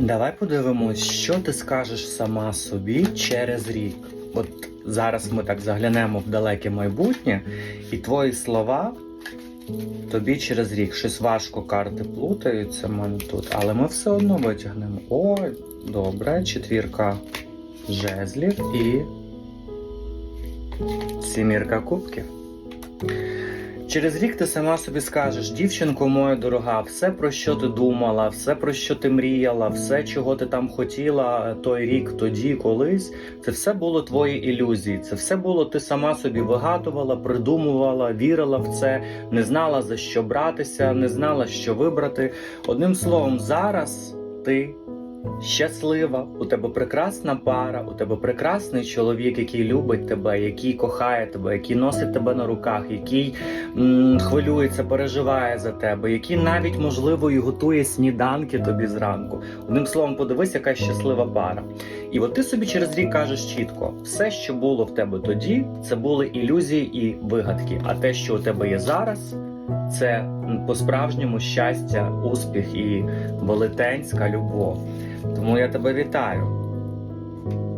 Давай подивимось, що ти скажеш сама собі через рік. От зараз ми так заглянемо в далеке майбутнє, і твої слова тобі через рік. Щось важко карти плутаються в мене тут, але ми все одно витягнемо. О, добре, четвірка жезлів і сімірка кубків. Через рік ти сама собі скажеш, дівчинко моя дорога, все про що ти думала, все про що ти мріяла, все, чого ти там хотіла той рік, тоді, колись, це все було твої ілюзії. Це все було ти сама собі вигадувала, придумувала, вірила в це, не знала за що братися, не знала, що вибрати. Одним словом, зараз ти щаслива, у тебе прекрасна пара, у тебе прекрасний чоловік, який любить тебе, який кохає тебе, який носить тебе на руках, який м, хвилюється, переживає за тебе, який навіть можливо і готує сніданки тобі зранку. Одним словом, подивись, яка щаслива пара. І от ти собі через рік кажеш чітко: все, що було в тебе тоді, це були ілюзії і вигадки. А те, що у тебе є зараз, це по-справжньому щастя, успіх і велетенська любов. Тому я тебе вітаю.